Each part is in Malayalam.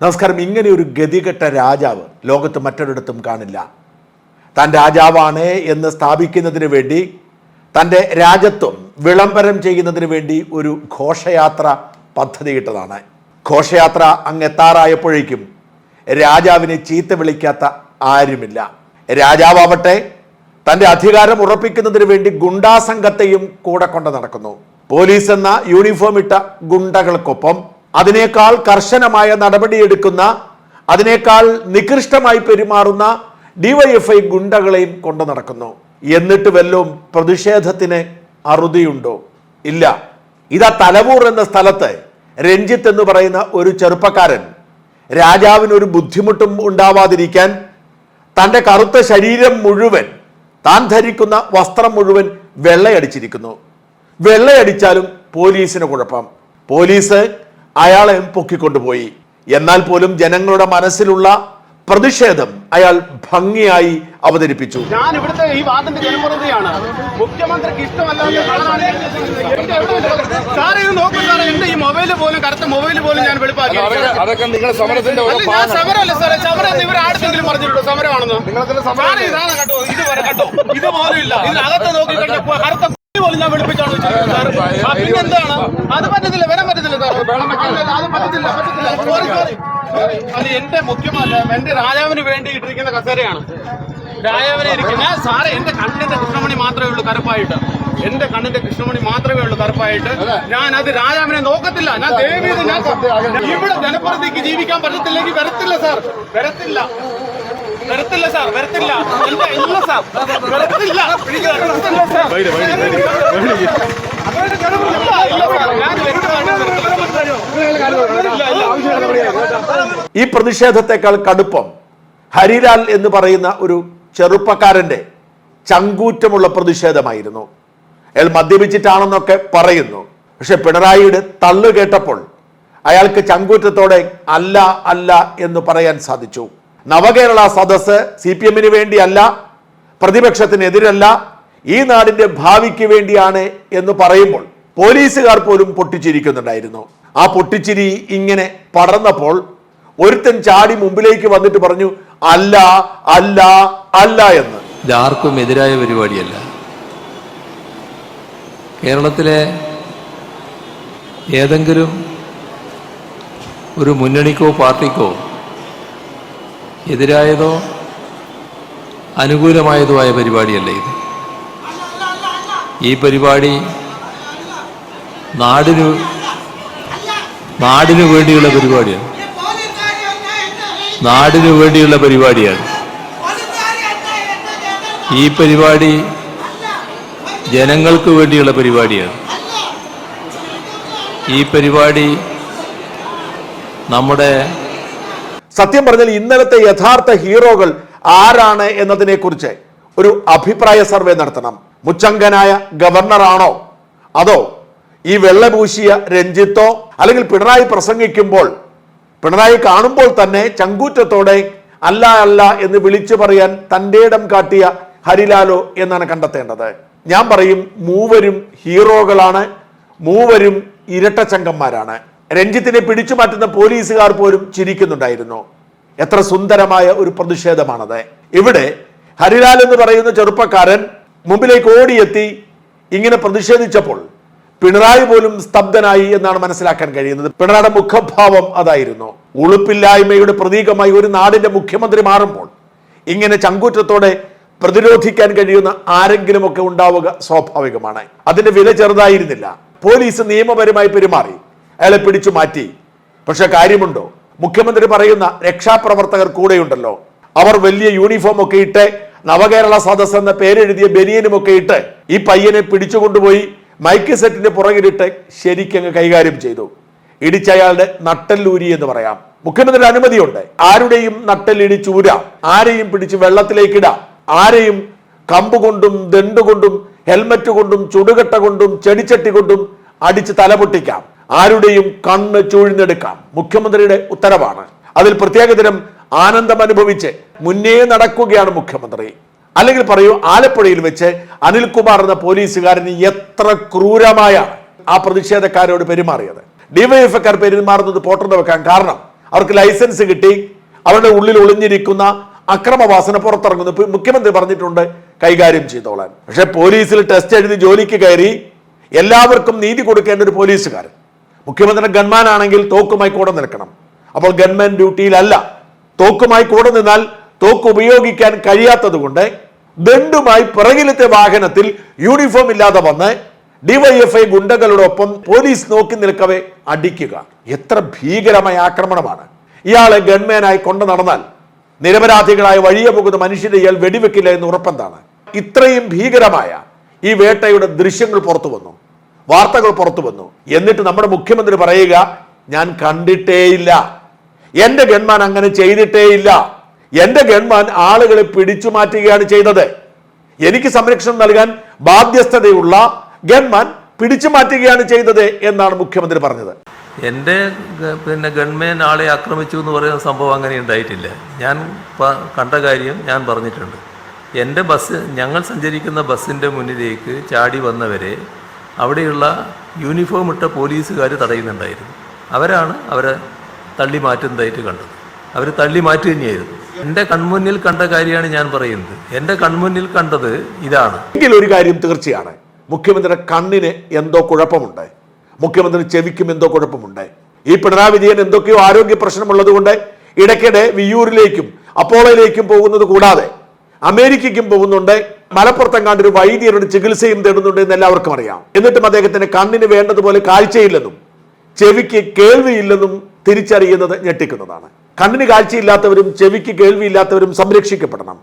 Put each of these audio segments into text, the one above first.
നമസ്കാരം. ഇങ്ങനെ ഒരു ഗതികെട്ട രാജാവ് ലോകത്ത് മറ്റൊരിടത്തും കാണില്ല. താൻ രാജാവാണ് എന്ന് സ്ഥാപിക്കുന്നതിന് വേണ്ടി തന്റെ രാജ്യത്വം വിളംബരം ചെയ്യുന്നതിന് വേണ്ടി ഒരു ഘോഷയാത്ര പദ്ധതിയിട്ടതാണ്. ഘോഷയാത്ര അങ്ങ് എത്താറായപ്പോഴേക്കും രാജാവിനെ ചീത്ത വിളിക്കാത്ത ആരുമില്ല. രാജാവാവട്ടെ തന്റെ അധികാരം ഉറപ്പിക്കുന്നതിന് വേണ്ടി ഗുണ്ടാസംഘത്തെയും കൂടെ കൊണ്ട് നടക്കുന്നു. പോലീസ് എന്ന യൂണിഫോം ഇട്ട ഗുണ്ടകൾക്കൊപ്പം അതിനേക്കാൾ കർശനമായ നടപടിയെടുക്കുന്ന അതിനേക്കാൾ നികൃഷ്ടമായി പെരുമാറുന്ന ഡിവൈഎഫ്ഐ ഗുണ്ടകളെയും കൊണ്ടു നടക്കുന്നു. എന്നിട്ട് വല്ലതും പ്രതിഷേധത്തിന് അറുതിയുണ്ടോ? ഇല്ല. ഇതാ തലവൂർ എന്ന സ്ഥലത്ത് രഞ്ജിത്ത് എന്ന് പറയുന്ന ഒരു ചെറുപ്പക്കാരൻ രാജാവിന് ഒരു ബുദ്ധിമുട്ടും ഉണ്ടാവാതിരിക്കാൻ തന്റെ കറുത്ത ശരീരം മുഴുവൻ താൻ ധരിക്കുന്ന വസ്ത്രം മുഴുവൻ വെള്ളയടിച്ചിരിക്കുന്നു. വെള്ളയടിച്ചാലും പോലീസിന് കുഴപ്പം. പോലീസ് അയാളെ പൊക്കിക്കൊണ്ടുപോയി. എന്നാൽ പോലും ജനങ്ങളുടെ മനസ്സിലുള്ള പ്രതിഷേധം അയാൾ ഭംഗിയായി അവതരിപ്പിച്ചു. ഞാൻ ഇവിടുത്തെ ഈ വാദത്തിന്റെ ജനപ്രതിനിധിയാണ്. മുഖ്യമന്ത്രിക്ക് ഇഷ്ടമല്ലാതെ എന്റെ ഈ മൊബൈൽ പോലും കറുത്ത മൊബൈൽ പോലും ഞാൻ വെളിപ്പാക്കി. അതൊക്കെ അതൊക്കെ സമരത്തിന്റെ സമരമല്ല സാറേ സമരം എന്ന് ഇവർ ആർക്കെങ്കിലും പറഞ്ഞിട്ടുണ്ടോ? സമരമാണെന്ന്? ഇതാണ് കേട്ടോ ഇത് വരെ കേട്ടോ ഇത് പോലും ഇല്ല. ഇതിനകത്ത് നോക്കി കഴിഞ്ഞപ്പോ കറുത്ത പോലും ഞാൻ വെളുപ്പിച്ചാണ് ആ, പിന്നെന്താണ് അത് പറ്റത്തില്ല വരാൻ പറ്റത്തില്ല അത് പറ്റത്തില്ല പറ്റത്തില്ല. സോറി സോറി അത് എന്റെ മുഖ്യമല്ല എന്റെ രാജാവിന് വേണ്ടി ഇട്ടിരിക്കുന്ന കസേരയാണ്. രാജാവിനെ ഇരിക്കുന്ന സാറേ എന്റെ കണ്ണിന്റെ കൃഷ്ണമണി മാത്രമേ ഉള്ളൂ കറുപ്പായിട്ട്. എന്റെ കണ്ണിന്റെ കൃഷ്ണമണി മാത്രമേ ഉള്ളൂ കറുപ്പായിട്ട്. ഞാൻ അത് രാജാവിനെ നോക്കത്തില്ല. ഞാൻ ദേവീത് ഞാൻ ഇവിടെ ജനപ്രതിക്ക് ജീവിക്കാൻ പറ്റത്തില്ലെങ്കിൽ വരത്തില്ല സാർ. വരത്തില്ല. വരത്തില്ല സാർ വരത്തില്ല. ഇല്ല സാർ. വരത്തില്ല. ഈ പ്രതിഷേധത്തെക്കാൾ കടുപ്പം ഹരിലാൽ എന്ന് പറയുന്ന ഒരു ചെറുപ്പക്കാരന്റെ ചങ്കൂറ്റമുള്ള പ്രതിഷേധമായിരുന്നു. അയാൾ മദ്യപിച്ചിട്ടാണെന്നൊക്കെ പറയുന്നു. പക്ഷെ പിണറായിയുടെ തള്ളു കേട്ടപ്പോൾ അയാൾക്ക് ചങ്കൂറ്റത്തോടെ അല്ല അല്ല എന്ന് പറയാൻ സാധിച്ചു. നവകേരള സദസ് സി പി എമ്മിന് വേണ്ടിയല്ല പ്രതിപക്ഷത്തിനെതിരല്ല ഈ നാടിന്റെ ഭാവിക്ക് വേണ്ടിയാണ് എന്ന് പറയുമ്പോൾ പോലീസുകാർ പോലും പൊട്ടിച്ചിരിക്കുന്നുണ്ടായിരുന്നു. ആ പൊട്ടിച്ചിരി ഇങ്ങനെ പടർന്നപ്പോൾ ഒരുത്തൻ ചാടി മുമ്പിലേക്ക് വന്നിട്ട് പറഞ്ഞു അല്ല അല്ല അല്ല എന്ന്. ഇതാർക്കും എതിരായ പരിപാടിയല്ല. കേരളത്തിലെ ഏതെങ്കിലും ഒരു മുന്നണിക്കോ പാർട്ടിക്കോ എതിരായതോ അനുകൂലമായതോ ആയ പരിപാടിയല്ല ഇത്? ഈ പരിപാടി നാടിനു നാടിനു വേണ്ടിയുള്ള പരിപാടിയാണ്. നാടിനു വേണ്ടിയുള്ള പരിപാടിയാണ്. ഈ പരിപാടി ജനങ്ങൾക്ക് വേണ്ടിയുള്ള പരിപാടിയാണ്. ഈ പരിപാടി നമ്മുടെ സത്യം പറഞ്ഞാൽ ഇന്നലത്തെ യഥാർത്ഥ ഹീറോകൾ ആരാണ് എന്നതിനെക്കുറിച്ച് ഒരു അഭിപ്രായ സർവേ നടത്തണം. മുച്ചങ്കനായ ഗവർണറാണോ? അതോ ഈ വെള്ളപൂശിയ രഞ്ജിത്തോ? അല്ലെങ്കിൽ പിണറായി പ്രസംഗിക്കുമ്പോൾ പിണറായി കാണുമ്പോൾ തന്നെ ചങ്കൂറ്റത്തോടെ അല്ല അല്ല എന്ന് വിളിച്ചു പറയാൻ തന്റെ ഇടം കാട്ടിയ ഹരിലാലോ എന്നാണ് കണ്ടെത്തേണ്ടത്. ഞാൻ പറയും മൂവരും ഹീറോകളാണ് മൂവരും ഇരട്ടച്ചങ്കന്മാരാണ്. രഞ്ജിത്തിനെ പിടിച്ചു മാറ്റുന്ന പോലീസുകാർ പോലും ചിരിക്കുന്നുണ്ടായിരുന്നു. എത്ര സുന്ദരമായ ഒരു പ്രതിഷേധമാണത്. ഇവിടെ ഹരിലാൽ എന്ന് പറയുന്ന ചെറുപ്പക്കാരൻ മുമ്പിലേക്ക് ഓടിയെത്തി ഇങ്ങനെ പ്രതിഷേധിച്ചപ്പോൾ പിണറായി പോലും സ്തബ്ധനായി എന്നാണ് മനസ്സിലാക്കാൻ കഴിയുന്നത്. പിണറായിയുടെ മുഖഭാവം അതായിരുന്നു. ഉളുപ്പില്ലായ്മയുടെ പ്രതീകമായി ഒരു നാടിന്റെ മുഖ്യമന്ത്രി മാറുമ്പോൾ ഇങ്ങനെ ചങ്കൂറ്റത്തോടെ പ്രതിരോധിക്കാൻ കഴിയുന്ന ആരെങ്കിലുമൊക്കെ ഉണ്ടാവുക സ്വാഭാവികമാണ്. അതിന്റെ വില ചെറുതായിരുന്നില്ല. പോലീസ് നിയമപരമായി പെരുമാറി. അയാളെ പിടിച്ചു മാറ്റി. പക്ഷെ കാര്യമുണ്ടോ? മുഖ്യമന്ത്രി പറയുന്ന രക്ഷാപ്രവർത്തകർ കൂടെയുണ്ടല്ലോ. അവർ വലിയ യൂണിഫോം ഒക്കെ ഇട്ട് നവകേരള സദസ് എന്ന പേരെഴുതിയ ബനിയനുമൊക്കെ ഇട്ട് ഈ പയ്യനെ പിടിച്ചുകൊണ്ടുപോയി മൈക്ക് സെറ്റിന്റെ പുറകിലിട്ട് ശരിക്കങ്ങ് കൈകാര്യം ചെയ്തു. ഇടിച്ചയാളുടെ നട്ടല്ലൂരി എന്ന് പറയാം. മുഖ്യമന്ത്രിയുടെ അനുമതിയുണ്ട്. ആരുടെയും നട്ടലിടിച്ചൂരാം ആരെയും പിടിച്ച് വെള്ളത്തിലേക്ക് ഇടാം. ആരെയും കമ്പ് കൊണ്ടും ദണ്ട് കൊണ്ടും ഹെൽമറ്റ് കൊണ്ടും ചുടുകട്ട കൊണ്ടും ചെടിച്ചട്ടി കൊണ്ടും അടിച്ച് തലപൊട്ടിക്കാം. ആരുടെയും കണ്ണ് ചൂഴ്ന്നെടുക്കാം. മുഖ്യമന്ത്രിയുടെ ഉത്തരവാണ്. അതിൽ പ്രത്യേകതരം ആനന്ദം അനുഭവിച്ച് മുന്നേ നടക്കുകയാണ് മുഖ്യമന്ത്രി. അല്ലെങ്കിൽ പറയൂ ആലപ്പുഴയിൽ വെച്ച് അനിൽകുമാർ എന്ന പോലീസുകാരന് എത്ര ക്രൂരമായാണ് ആ പ്രതിഷേധക്കാരോട് പെരുമാറിയത്. ഡിവൈഎഫ്ഐക്കാർ പെരുമാറുന്നത് പോട്ടർന്ന് വെക്കാൻ കാരണം അവർക്ക് ലൈസൻസ് കിട്ടി. അവരുടെ ഉള്ളിൽ ഒളിഞ്ഞിരിക്കുന്ന അക്രമവാസന പുറത്തിറങ്ങുന്നു. മുഖ്യമന്ത്രി പറഞ്ഞിട്ടുണ്ട് കൈകാര്യം ചെയ്തോളാൻ. പക്ഷെ പോലീസിൽ ടെസ്റ്റ് എഴുതി ജോലിക്ക് കയറി എല്ലാവർക്കും നീതി കൊടുക്കേണ്ട ഒരു പോലീസുകാരൻ. മുഖ്യമന്ത്രി ഗൺമാൻ ആണെങ്കിൽ തോക്കുമായി കൂടെ നിൽക്കണം. അപ്പോൾ ഗൺമാൻ ഡ്യൂട്ടിയിലല്ല. തോക്കുമായി കൂടെ നിന്നാൽ തോക്ക് ഉപയോഗിക്കാൻ കഴിയാത്തതുകൊണ്ട് ദണ്ടുമായി പിറകിലത്തെ വാഹനത്തിൽ യൂണിഫോം ഇല്ലാതെ വന്ന് ഡിവൈഎഫ്ഐ ഗുണ്ടകളുടെ ഒപ്പം പോലീസ് നോക്കി നിൽക്കവേ അടിക്കുക. എത്ര ഭീകരമായ ആക്രമണമാണ്. ഇയാളെ ഗൺമാനായി കൊണ്ടു നടന്നാൽ നിരപരാധികളായ വഴിയെ പോകുന്ന മനുഷ്യരെ ഇയാൾ വെടിവെക്കില്ല എന്ന് ഉറപ്പെന്താണ്. ഇത്രയും ഭീകരമായ ഈ വേട്ടയുടെ ദൃശ്യങ്ങൾ പുറത്തു വന്നു. വാർത്തകൾ പുറത്തു വന്നു. എന്നിട്ട് നമ്മുടെ മുഖ്യമന്ത്രി പറയുക ഞാൻ കണ്ടിട്ടേയില്ല. എന്റെ ഗൺമാൻ അങ്ങനെ ചെയ്തിട്ടേയില്ല. എന്റെ ഗൺമാൻ ആളുകളെ പിടിച്ചു മാറ്റുകയാണ് ചെയ്തത്. എനിക്ക് സംരക്ഷണം നൽകാൻ ബാധ്യസ്ഥതയുള്ള ഗൺമാൻ പിടിച്ചു മാറ്റുകയാണ് ചെയ്തത് എന്നാണ് മുഖ്യമന്ത്രി പറഞ്ഞത്. എന്റെ പിന്നെ ഗൺമേൻ ആളെ ആക്രമിച്ചു എന്ന് പറയുന്ന സംഭവം അങ്ങനെ ഉണ്ടായിട്ടില്ല. ഞാൻ കണ്ട കാര്യം ഞാൻ പറഞ്ഞിട്ടുണ്ട്. എന്റെ ബസ് ഞങ്ങൾ സഞ്ചരിക്കുന്ന ബസ്സിന്റെ മുന്നിലേക്ക് ചാടി വന്നവരെ അവിടെയുള്ള യൂണിഫോം ഇട്ട പോലീസുകാർ തടയുന്നുണ്ടായിരുന്നു. അവരാണ് അവരെ തള്ളി മാറ്റുന്നതായിട്ട് കണ്ടത്. അവർ തള്ളി മാറ്റി തന്നെയായിരുന്നു. എന്റെ കൺമുന്നിൽ കണ്ട കാര്യമാണ് ഞാൻ പറയുന്നത്. എന്റെ കൺമുന്നിൽ കണ്ടത് ഇതാണ്. എങ്കിൽ ഒരു കാര്യം തീർച്ചയാണ്. മുഖ്യമന്ത്രിയുടെ കണ്ണിന് എന്തോ കുഴപ്പമുണ്ട്. മുഖ്യമന്ത്രി ചെവിക്കും എന്തോ കുഴപ്പമുണ്ട്. ഈ പിണറായി വിജയൻ എന്തൊക്കെയോ ആരോഗ്യ പ്രശ്നമുള്ളത് കൊണ്ട് ഇടയ്ക്കിടെ വിയൂരിലേക്കും അപ്പോളയിലേക്കും പോകുന്നത് കൂടാതെ അമേരിക്കയ്ക്കും പോകുന്നുണ്ട്. മലപ്പുറത്തെങ്ങാണ്ട് ഒരു വൈദ്യരുടെ ചികിത്സയും തേടുന്നുണ്ട് എന്ന് എല്ലാവർക്കും അറിയാം. എന്നിട്ടും അദ്ദേഹത്തിന് കണ്ണിന് വേണ്ടതുപോലെ കാഴ്ചയില്ലെന്നും ചെവിക്ക് കേൾവിയില്ലെന്നും തിരിച്ചറിയുന്നത് ഞെട്ടിക്കുന്നതാണ്. കണ്ണിന് കാഴ്ചയില്ലാത്തവരും ചെവിക്ക് കേൾവിയില്ലാത്തവരും സംരക്ഷിക്കപ്പെടണം.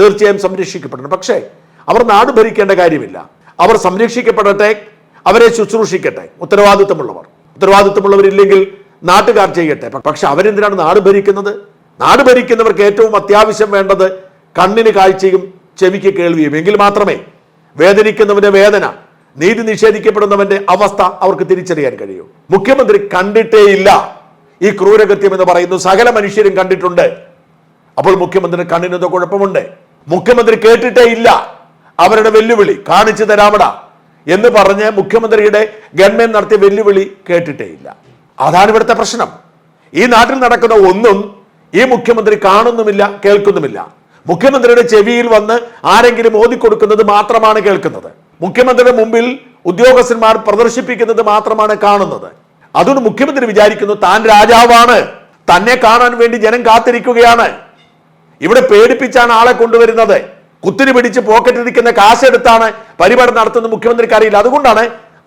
തീർച്ചയായും സംരക്ഷിക്കപ്പെടണം. പക്ഷേ അവർ നാട് ഭരിക്കേണ്ട കാര്യമില്ല. അവർ സംരക്ഷിക്കപ്പെടട്ടെ അവരെ ശുശ്രൂഷിക്കട്ടെ. ഉത്തരവാദിത്തമുള്ളവർ ഉത്തരവാദിത്തമുള്ളവരില്ലെങ്കിൽ നാട്ടുകാർ ചെയ്യട്ടെ. പക്ഷെ അവരെന്തിനാണ് നാട് ഭരിക്കുന്നത്? നാട് ഭരിക്കുന്നവർക്ക് ഏറ്റവും അത്യാവശ്യം വേണ്ടത് കണ്ണിന് കാഴ്ചയും ചെവിക്ക് കേൾവിയും. എങ്കിൽ മാത്രമേ വേദനിക്കുന്നവന്റെ വേദന നീതി നിഷേധിക്കപ്പെടുന്നവന്റെ അവസ്ഥ അവർക്ക് തിരിച്ചറിയാൻ കഴിയൂ. മുഖ്യമന്ത്രി കണ്ടിട്ടേയില്ല ഈ ക്രൂരകൃത്യം എന്ന് പറയുന്നു. സകല മനുഷ്യരും കണ്ടിട്ടുണ്ട്. അപ്പോൾ മുഖ്യമന്ത്രി കണ്ണിനെന്തോ കുഴപ്പമുണ്ട്? മുഖ്യമന്ത്രി കേട്ടിട്ടേ ഇല്ല അവരുടെ വെല്ലുവിളി കാണിച്ചു തരാമടാ എന്ന് പറഞ്ഞ് മുഖ്യമന്ത്രിയുടെ ഗവൺമെന്റ് നടത്തിയ വെല്ലുവിളി കേട്ടിട്ടേ ഇല്ല അതാണ് ഇവിടുത്തെ പ്രശ്നം. ഈ നാട്ടിൽ നടക്കുന്ന ഒന്നും ഈ മുഖ്യമന്ത്രി കാണുന്നുമില്ല കേൾക്കുന്നുമില്ല. മുഖ്യമന്ത്രിയുടെ ചെവിയിൽ വന്ന് ആരെങ്കിലും ഓതിക്കൊടുക്കുന്നത് മാത്രമാണ് കേൾക്കുന്നത്. മുഖ്യമന്ത്രിയുടെ മുമ്പിൽ ഉദ്യോഗസ്ഥന്മാർ പ്രദർശിപ്പിക്കുന്നത് മാത്രമാണ് കാണുന്നത്. അതുകൊണ്ട് മുഖ്യമന്ത്രി വിചാരിക്കുന്നു താൻ രാജാവാണ്. തന്നെ കാണാൻ വേണ്ടി ജനം കാത്തിരിക്കുകയാണ്. ഇവിടെ പേടിപ്പിച്ചാണ് ആളെ കൊണ്ടുവരുന്നത്. കുത്തിരി പിടിച്ച് പോക്കറ്റിരിക്കുന്ന കാശെടുത്താണ് പരിപാടി നടത്തുന്നത് മുഖ്യമന്ത്രിക്ക് അറിയില്ല അതുകൊണ്ടാണ്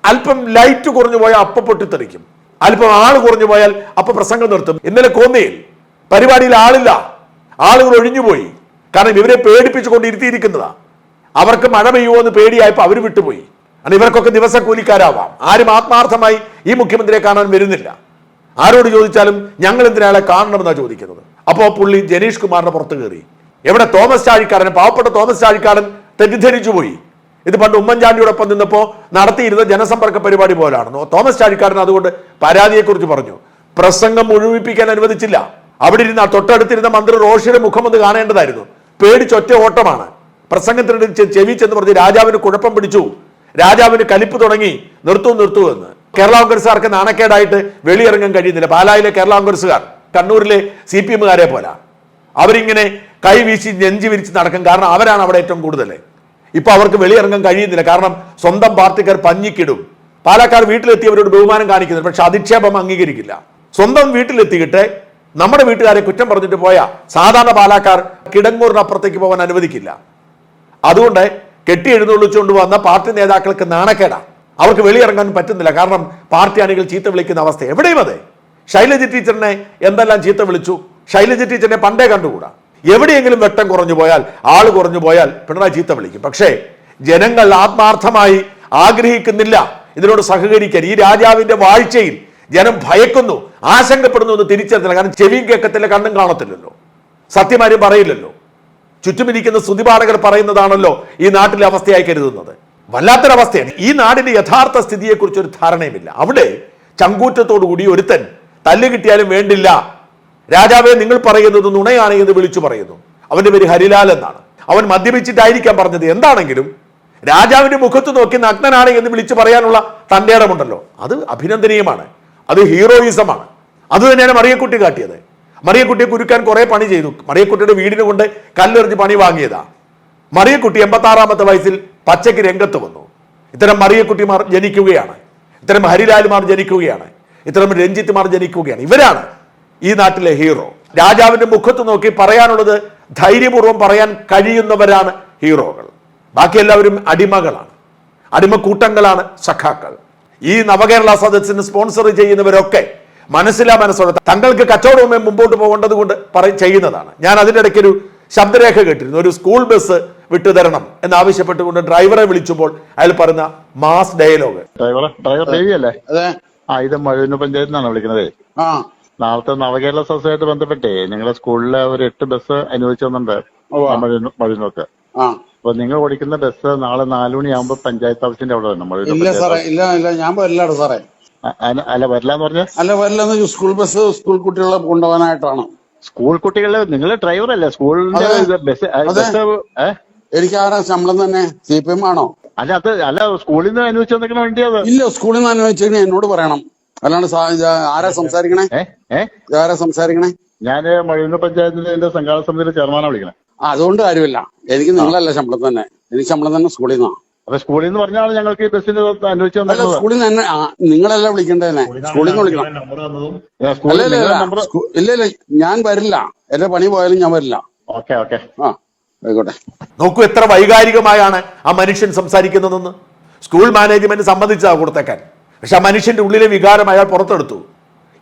അല്പം ലൈറ്റ് കുറഞ്ഞു പോയാൽ അപ്പ പൊട്ടിത്തെറിക്കും. അല്പം ആൾ കുറഞ്ഞു പോയാൽ അപ്പൊ പ്രസംഗം നിർത്തും. ഇന്നലെ കോന്നിയിൽ പരിപാടിയിൽ ആളില്ല. ആളുകൾ ഒഴിഞ്ഞുപോയി. കാരണം ഇവരെ പേടിപ്പിച്ചുകൊണ്ട് ഇരുത്തിയിരിക്കുന്നതാ അവർക്ക് മഴ പെയ്യുമോ എന്ന് പേടിയായപ്പോൾ അവർ വിട്ടുപോയി. കാരണം ഇവർക്കൊക്കെ ദിവസക്കൂലിക്കാരാവാം. ആരും ആത്മാർത്ഥമായി ഈ മുഖ്യമന്ത്രിയെ കാണാൻ വരുന്നില്ല. ആരോട് ചോദിച്ചാലും ഞങ്ങൾ എന്തിനാളെ കാണണമെന്നാണ് ചോദിക്കുന്നത്. അപ്പോൾ പുള്ളി ജനീഷ് കുമാറിന്റെ പുറത്തു കയറി. എവിടെ തോമസ് ചാഴിക്കാരൻ പാവപ്പെട്ട തോമസ് ചാഴിക്കാരൻ തെറ്റിദ്ധരിച്ചു പോയി. ഇത് പണ്ട് ഉമ്മൻചാണ്ടിയോടൊപ്പം നിന്നപ്പോൾ നടത്തിയിരുന്ന ജനസമ്പർക്ക പരിപാടി പോലാണെന്നോ. തോമസ് ചാഴിക്കാരൻ അതുകൊണ്ട് പരാതിയെക്കുറിച്ച് പറഞ്ഞു. പ്രസംഗം മുഴുവിപ്പിക്കാൻ അനുവദിച്ചില്ല. അവിടെ ഇരുന്ന തൊട്ടടുത്തിരുന്ന മന്ത്രി റോഷിയുടെ മുഖം ഒന്ന് കാണേണ്ടതായിരുന്നു. പേടിച്ചൊറ്റ ഓട്ടമാണ്. പ്രസംഗത്തിനിടയിൽ ചെവി ചെന്ന് പറഞ്ഞ് രാജാവിന് കുഴപ്പം പിടിച്ചു. രാജാവിന് കലിപ്പ് തുടങ്ങി. നിർത്തൂ നിർത്തൂ എന്ന്. കേരള കോൺഗ്രസ്സുകാർക്ക് നാണക്കേടായിട്ട് വെളിയിറങ്ങാൻ കഴിയുന്നില്ല. പാലായിലെ കേരള കോൺഗ്രസ്സുകാർ കണ്ണൂരിലെ സി പി എമ്മുകാരെ പോലെ. അവരിങ്ങനെ കൈ വീശി നെഞ്ചി വിരിച്ച് നടക്കും. കാരണം അവരാണ് അവിടെ ഏറ്റവും കൂടുതൽ ഇപ്പൊ അവർക്ക് വെളിയിറങ്ങാൻ കഴിയുന്നില്ല. കാരണം സ്വന്തം പാർട്ടിക്കാർ പഞ്ഞിക്കിടും. പാലക്കാർ വീട്ടിലെത്തിയവരോട് ബഹുമാനം കാണിക്കുന്നുണ്ട്. പക്ഷെ അധിക്ഷേപം അംഗീകരിക്കില്ല. സ്വന്തം വീട്ടിലെത്തിയിട്ട് നമ്മുടെ വീട്ടുകാരെ കുറ്റം പറഞ്ഞിട്ട് പോയ സാധാരണ പാലാക്കാർ കിടങ്ങൂറിനപ്പുറത്തേക്ക് പോകാൻ അനുവദിക്കില്ല. അതുകൊണ്ട് കെട്ടി എഴുന്നള്ളിച്ചുകൊണ്ട് വന്ന പാർട്ടി നേതാക്കൾക്ക് നാണക്കേടാ. അവർക്ക് വെളിയിറങ്ങാൻ പറ്റുന്നില്ല. കാരണം പാർട്ടി അണികൾ ചീത്ത വിളിക്കുന്ന അവസ്ഥ. എവിടെയും അതെ. ശൈലജ ടീച്ചറിനെ എന്തെല്ലാം ചീത്ത വിളിച്ചു? ശൈലജ ടീച്ചറിനെ പണ്ടേ കണ്ടുകൂടാ. എവിടെയെങ്കിലും വെട്ടം കുറഞ്ഞു പോയാൽ ആൾ കുറഞ്ഞു പോയാൽ പിണറായി ചീത്ത വിളിക്കും. പക്ഷേ ജനങ്ങൾ ആത്മാർത്ഥമായി ആഗ്രഹിക്കുന്നില്ല. ഇതിനോട് സഹകരിക്കാൻ ഈ രാജാവിന്റെ വാഴ്ചയിൽ ജനം ഭയക്കുന്നു ആശങ്കപ്പെടുന്നു എന്ന് തിരിച്ചറിഞ്ഞില്ല. കാരണം ചെവിയും കേൾക്കത്തില്ല കണ്ണും കാണത്തില്ലല്ലോ. സത്യമാരും പറയില്ലല്ലോ. ചുറ്റുമിരിക്കുന്ന സ്തുതിപാഠകർ പറയുന്നതാണല്ലോ ഈ നാട്ടിലെ അവസ്ഥയായി കരുതുന്നത്. വല്ലാത്തൊരവസ്ഥയാണ്. ഈ നാടിന്റെ യഥാർത്ഥ സ്ഥിതിയെക്കുറിച്ച് ഒരു ധാരണയുമില്ല. അവിടെ ചങ്കൂറ്റത്തോടുകൂടി ഒരുത്തൻ തല്ല് കിട്ടിയാലും വേണ്ടില്ല. രാജാവെ നിങ്ങൾ പറയുന്നത് നുണയാണ് എന്ന് വിളിച്ചു പറയുന്നു. അവന്റെ പേര് ഹരിലാൽ എന്നാണ്. അവൻ മദ്യപിച്ചിട്ടായിരിക്കാം പറഞ്ഞത്. എന്താണെങ്കിലും രാജാവിന്റെ മുഖത്ത് നോക്കി നഗ്നനാണ് എന്ന് വിളിച്ചു പറയാനുള്ള തന്റേടമുണ്ടല്ലോ അത് അഭിനന്ദനീയമാണ്. അത് ഹീറോയിസമാണ്. അത് തന്നെയാണ് മറിയക്കുട്ടി കാട്ടിയത്. മറിയക്കുട്ടിയെ കുരുക്കാൻ കുറെ പണി ചെയ്തു. മറിയക്കുട്ടിയുടെ വീടിനെ കൊണ്ട് കല്ലെറിഞ്ഞ് പണി വാങ്ങിയതാ. മറിയക്കുട്ടി എൺപത്തി ആറാമത്തെ വയസ്സിൽ പച്ചയ്ക്ക് രംഗത്ത് വന്നു. ഇത്തരം മറിയക്കുട്ടിമാർ ജനിക്കുകയാണ്. ഇത്തരം ഹരിലാലുമാർ ജനിക്കുകയാണ്. ഇത്തരം രഞ്ജിത്തുമാർ ജനിക്കുകയാണ്. ഇവരാണ് ഈ നാട്ടിലെ ഹീറോ. രാജാവിന്റെ മുഖത്ത് നോക്കി പറയാനുള്ളത് ധൈര്യപൂർവം പറയാൻ കഴിയുന്നവരാണ് ഹീറോകൾ. ബാക്കി എല്ലാവരും അടിമകളാണ്. അടിമക്കൂട്ടങ്ങളാണ് സഖാക്കൾ. ഈ നവകേരള സദസ്സിന് സ്പോൺസർ ചെയ്യുന്നവരൊക്കെ മനസ്സിലാ മനസ്സോടെ തങ്ങൾക്ക് കച്ചവടവുമായി മുമ്പോട്ട് പോകേണ്ടത് കൊണ്ട് പറയും ചെയ്യുന്നതാണ്. ഞാൻ അതിന്റെ ഇടയ്ക്ക് ഒരു ശബ്ദരേഖ കേട്ടിരുന്നു. ഒരു സ്കൂൾ ബസ് വിട്ടുതരണം എന്നാവശ്യപ്പെട്ടുകൊണ്ട് ഡ്രൈവറെ വിളിച്ചപ്പോൾ അയാൾ പറഞ്ഞ മാസ് ഡയലോഗ്. ഡ്രൈവർ ഡ്രൈവർ ആ ഇത് മഴവിന് പഞ്ചായത്തിൽ നിന്നാണ് വിളിക്കുന്നത്? ആ. നാളത്തെ നവകേരള സദസ്സുമായിട്ട് ബന്ധപ്പെട്ടേ നിങ്ങളുടെ സ്കൂളിലെ ഒരു എട്ട് ബസ് അനുവദിച്ചു തന്നിട്ടുണ്ട്. മഴവിനൊക്കെ. ആ. അപ്പൊ നിങ്ങൾ ഓടിക്കുന്ന ബസ് നാളെ നാലു മണിയാകുമ്പോ പഞ്ചായത്ത് ഓഫീസിന്റെ അവിടെ വരണം. ഇല്ല സാറേ ഇല്ല ഇല്ല ഞാൻ വരില്ലാട് സാറേ. അല്ല വരില്ലാന്ന് പറഞ്ഞ? അല്ല വരില്ല സ്കൂൾ ബസ് സ്കൂൾ കുട്ടികളെ കൊണ്ടുപോകാനായിട്ടാണ്. സ്കൂൾ കുട്ടികളെ നിങ്ങൾ ഡ്രൈവർ അല്ലേ? സ്കൂളിന്റെ ബസ്? എനിക്ക് ആരാ ശമ്പളം തന്നെ? സി പി എം ആണോ? അല്ല അത് അല്ല സ്കൂളിൽ നിന്ന് അനുവദിച്ചു വേണ്ടിയത് ഇല്ല സ്കൂളിൽ നിന്ന് അനുവദിച്ചു എന്നോട് പറയണം. അല്ലാണ്ട് ആരാ സംസാരിക്കണേ? ആരാ സംസാരിക്കണേ? ഞാൻ മഴയൂർ പഞ്ചായത്തിന്റെ സംഘാടന സമിതിയുടെ ചെയർമാനാണ് വിളിക്കണേ. അതുകൊണ്ട് കാര്യമില്ല. എനിക്ക് നിങ്ങളല്ല ശമ്പളം തന്നെ. എനിക്ക് ശമ്പളം തന്നെ സ്കൂളിൽ നിന്നാണ് അപ്പൊ സ്കൂളിൽ നിന്ന് പറഞ്ഞാണ് ഞങ്ങൾക്ക് ഈ ബസ്സിന് അനുവദിച്ചു അല്ല തന്നിട്ടുള്ളത്. സ്കൂളിൽ നിന്ന് തന്നെ ആ, നിങ്ങളല്ല വിളിക്കേണ്ടതന്നെ? സ്കൂളിൽ നിന്ന് വിളിക്കണം. ഏ, അല്ല സ്കൂളിൽ ഇല്ല നിങ്ങളുടെ ഇല്ല സ്കൂ- ഇല്ല ഇല്ല. ഞാൻ വരില്ല. എന്റെ പണി പോയാലും ഞാൻ വരില്ല. Okay okay. ആ ആയിക്കോട്ടെ. നോക്കൂ എത്ര വൈകാരികമായാണ് ആ മനുഷ്യൻ സംസാരിക്കുന്നതെന്ന്. സ്കൂൾ മാനേജ്മെന്റ് സംബന്ധിച്ചാ കൊടുത്തേക്കാൻ. പക്ഷെ ആ മനുഷ്യന്റെ ഉള്ളിലെ വികാരം അയാൾ പുറത്തെടുത്തു.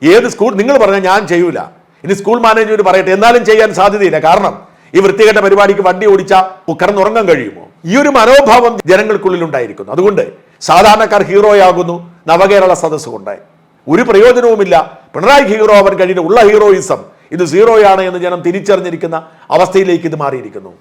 ഏത് സ്കൂൾ നിങ്ങൾ പറഞ്ഞാൽ ഞാൻ ചെയ്യൂല. ഇനി സ്കൂൾ മാനേജ്മെന്റ് പറയട്ടെ. എന്നാലും ചെയ്യാൻ സാധ്യതയില്ല. കാരണം ഈ വൃത്തികെട്ട പരിപാടിക്ക് വണ്ടി ഓടിച്ച കിടന്നുറങ്ങാൻ കഴിയുമോ? ഈ ഒരു മനോഭാവം ജനങ്ങൾക്കുള്ളിൽ ഉണ്ടായിരിക്കുന്നു. അതുകൊണ്ട് സാധാരണക്കാർ ഹീറോയാകുന്നു നവകേരള സദസ്സ് കൊണ്ട് ഒരു പ്രയോജനവുമില്ല. പിണറായി ഹീറോ അവൻ കഴിഞ്ഞ ഉള്ള ഹീറോയിസം ഇത് സീറോയാണ് എന്ന് ജനം തിരിച്ചറിഞ്ഞിരിക്കുന്ന അവസ്ഥയിലേക്ക് ഇത് മാറിയിരിക്കുന്നു.